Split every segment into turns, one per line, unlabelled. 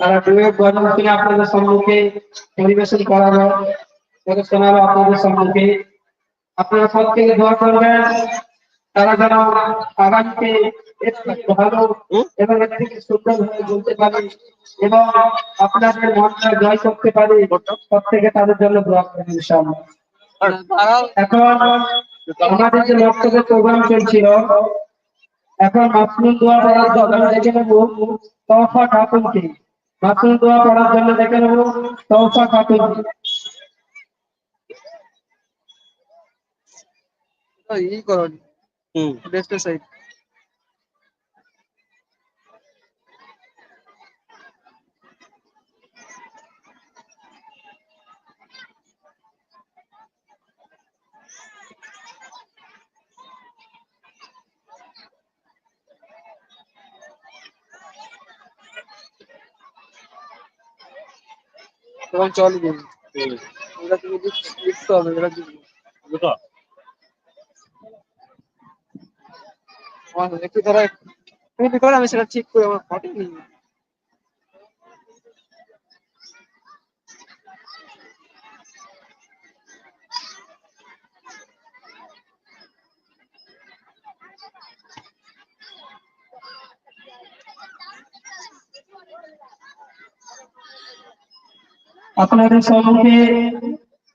তারা ডুয়েট গজল কিনে আপনাদের সম্মুখে পরিবেশন করানো শোনাবো আপনাদের সম্মুখে। আপনারা সব থেকে দোয়া করবেন, তারা যেন আগামীতে এর ভালো এবং এর থেকে সুন্দর হয়ে বলতে পারে এবং আপনাদের মনটা জয় করতে পারে, সব থেকে তাদের জন্য দোয়া করবেন ইনশাআল্লাহ। এখন আমাদের যে বক্তব্য প্রোগ্রাম চলছিল, এখন মাসরুম দোয়া পড়ার জন্য দেখে নেব তৌফা খাতুনকে মাসরুম দোয়া পড়ার জন্য দেখে নেব। তৌফা খাতুন।
ই করো।
হুম।
বেস্ট সাইড তখন চল গেম এটা তুমি লিখতে হবে এটা। একটু ধরো তুমি কি করো আমি সেটা ঠিক করে আমার ফটো নিই।
আপনাদের সম্মুখে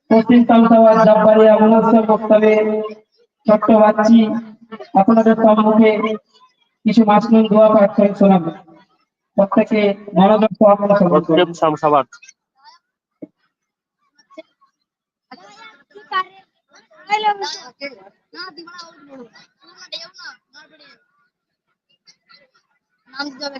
পশ্চিম তালসাওয়ার জাব্বারিয়া মনোৎসব বক্তব্যে ছোট্ট বাচ্চি আপনাদের সম্মুখে কিছু মাসরুম দোয়া পাঠ করে শোনাবে। প্রত্যেকে মনোযোগ সহকারে
নাম দিতে হবে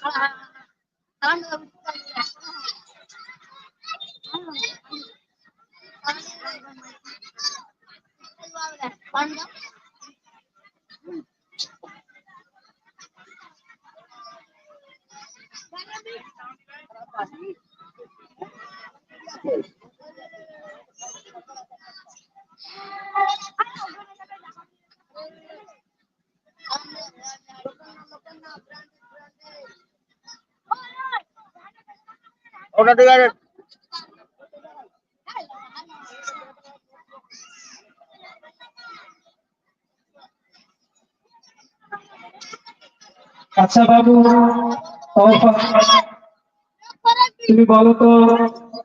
ওটা আছে।
আচ্ছা বাবু তুমি বলো তো,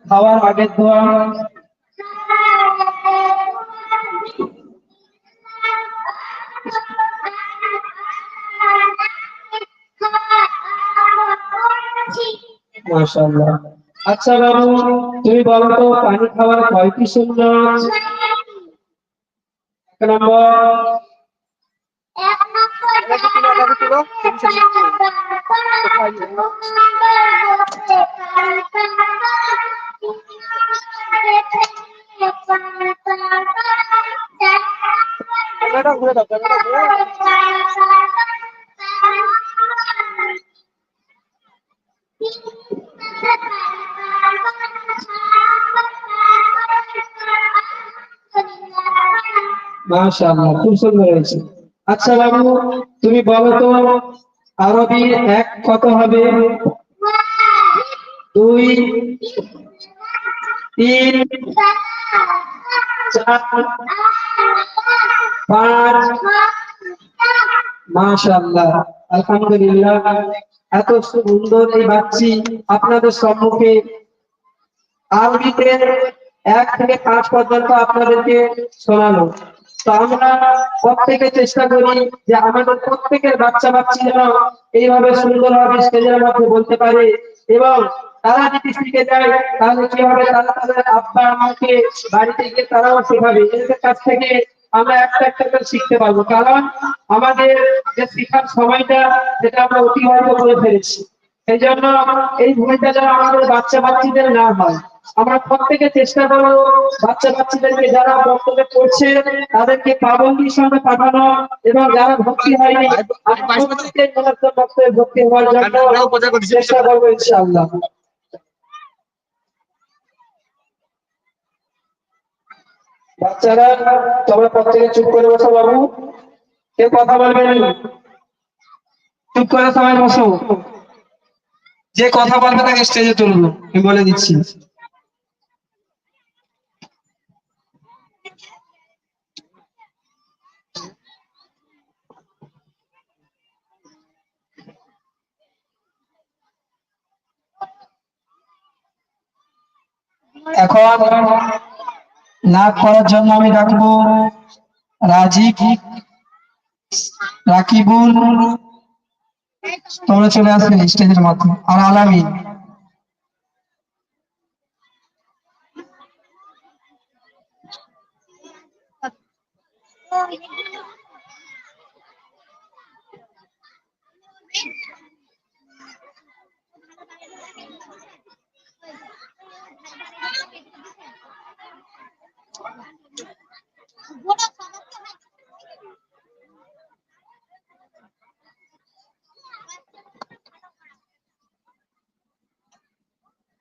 খাওয়ার আগের দোয়া। মাশাআল্লাহ। আচ্ছা বাবু, তুমি বলো তো, পানি খাওয়ার কয়টি সুন্নাত এক নম্বর
এটাকে তুলো এটাকে তুলো তুমি সেটা ক্যামেরাটা ঘুরে দাও ক্যামেরাটা ঘুরে দাও।
মাশাআল্লাহ খুব সুন্দর হয়েছে আচ্ছা বাবু তুমি বলো তো, আরবি এক কত হবে? দুই, তিন, চার, পাঁচ। মাশাআল্লাহ, আলহামদুলিল্লাহ। এত সুন্দর এই বাচ্চি আপনাদের সম্মুখে। আরবিতে এক থেকে পাঁচ পর্যন্ত আপনাদেরকে শোনালো। তো আমরা প্রত্যেকে চেষ্টা করি যে আমাদের প্রত্যেকের বাচ্চা বাচ্চি যেন এইভাবে সুন্দরভাবে স্টেজের মধ্যে বলতে পারে। এবং তারা যদি শিখে যায়, তাহলে কি হবে তারা তাদের আব্বা আমাকে বাড়িতে গিয়ে তারাও শেখাবে? এদের কাছ থেকে আমরা একটা একটা করে শিখতে পারব। কারণ আমাদের যে শিখার সময়টা, সেটা আমরা অতিবাহিত করে ফেলেছি। এই জন্য এই ভুলটা যেন আমাদের বাচ্চা বাচ্চিদের না হয়।
আমরা প্রত্যেকে চেষ্টা করব বাচ্চা বাচ্চাদেরকে যারা বক্তব্য করছে তাদেরকে পাবন্দির সঙ্গে পাঠানো এবং যারা ভর্তি হয়নি বক্তব্যে ভর্তি হওয়ার জন্য চেষ্টা করব ইনশাআল্লাহ। বাচ্চারা তোমরা প্রত্যেকে চুপ করে বসো বাবু। কেউ কথা বলবেন। চুপ করে সবাই বসো। যে কথা বলবে তাকে স্টেজে তুলবো। আমি বলে দিচ্ছি। এখন লাভ করার জন্য আমি ডাকবো রাজীব রাকিবুল। তোমরা চলে আসবে স্টেজের মাধ্যমে। আর আলামী।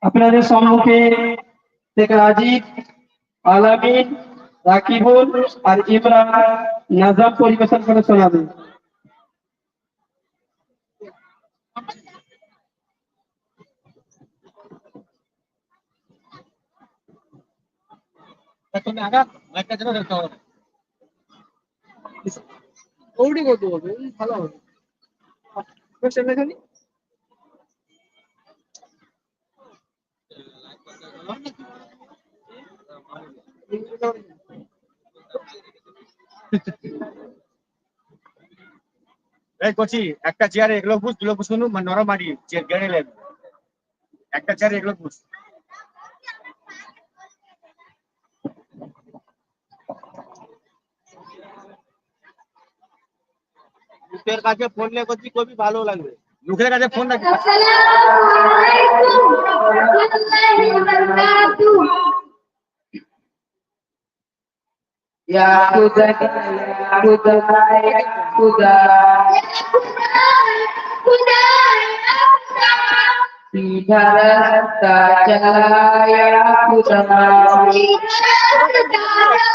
আপনাদের সম্মুখে শেখ রাজীব আলামিন রাকিবুল আর ইমরান নাজাম পরিবেশন করে শোনাবে
তুমি আগা লাইটটা যেন দেখতে হবে ওটি কত হবে? ভালো হবে। বসে এখানে
এই কচি, একটা চেয়ারে এগুলো বুঝ দুলো বুঝ শুনু নরম মারি চেয়ার গেড়ে লাগবে একটা চেয়ারে এগুলো বুঝ
মুখের কাছে ফোন নিয়ে করছি কবি ভালো লাগবে
মুখের কাছে ফোন রাখি
Ya Khuda, Ya Khuda, Ya Khuda, Khuda, Sida rasta chala Ya Khuda, Sida rasta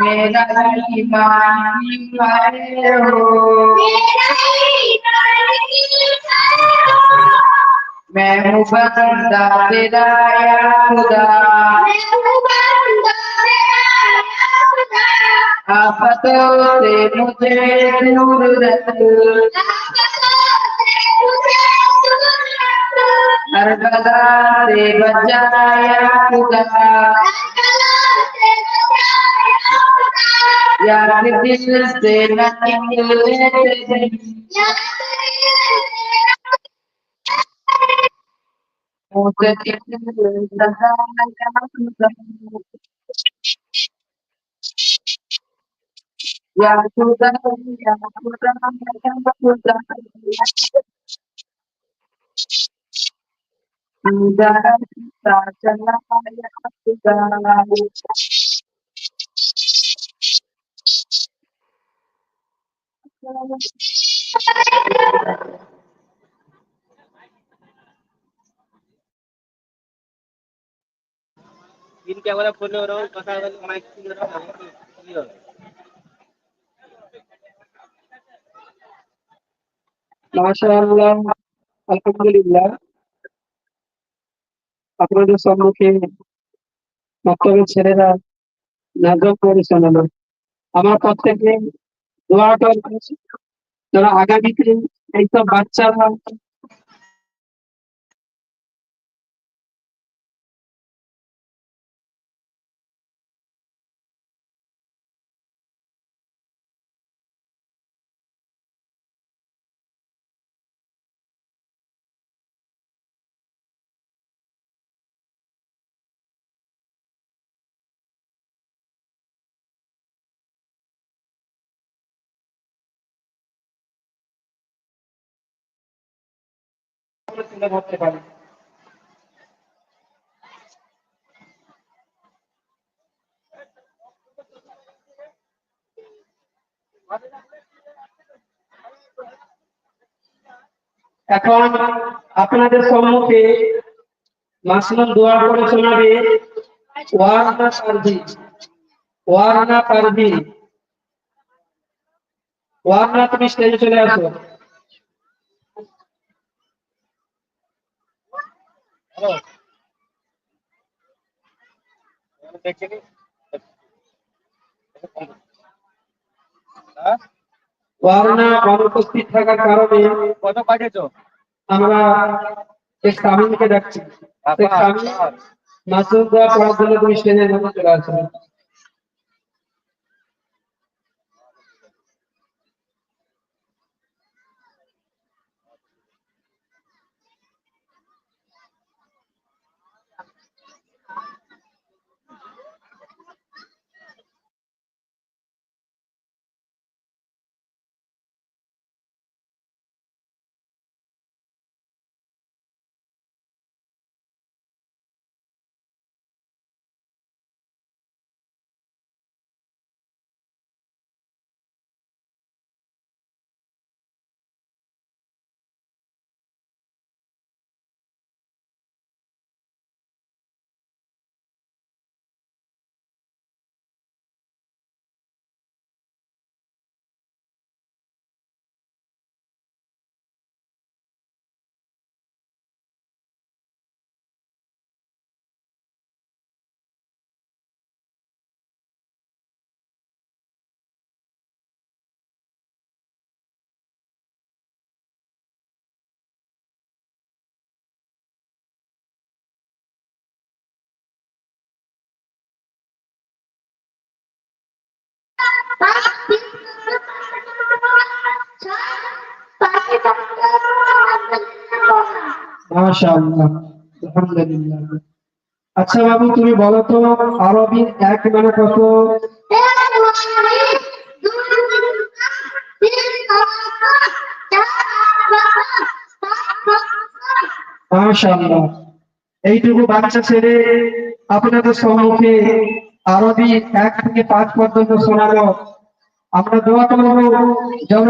मेरा ईमान ईमान हो मैं हूँ बंदा तेरा या खुदा आफतों से मुझे दूर रख हर बला से बचाया खुदा Yeah, this is the nothing
related. Yeah, yeah, yeah. কথা বলে মাইক কিনে রাখো কি হবে
মাশাআল্লাহ, আলহামদুলিল্লাহ।
আপনাদের সম্মুখে বক্তব্যের ছেলেরা নাটক করে আমার থেকে দোয়া করা যারা আগামীতে এইসব বাচ্চারা তুলে ধরতে পারে। এখন আপনাদের সম্মুখে মাসলাম দোয়া করে শোনাবে ওয়ারনা পারভি। ওয়ারনা পারভি। ওয়ারনা, তুমি স্টেজে চলে আসো।
দেখিনি
অনুপস্থিত থাকার কারণে
কত পাঠিয়েছ?
আমরা শেখ তামিমকে ডাকছি শেখ তামিম মাসুদ দোয়া পড়ার জন্য তুমি স্টেজের মধ্যে চলে আসো আচ্ছা বাবু, তুমি বলো তো, আরবির এক মানে কত? এইটুকু বাচ্চা ছেড়ে আপনাদের সম্মুখে আরবি এক থেকে পাঁচ পর্যন্ত শোনালো। আমরা দোয়া করব, যেন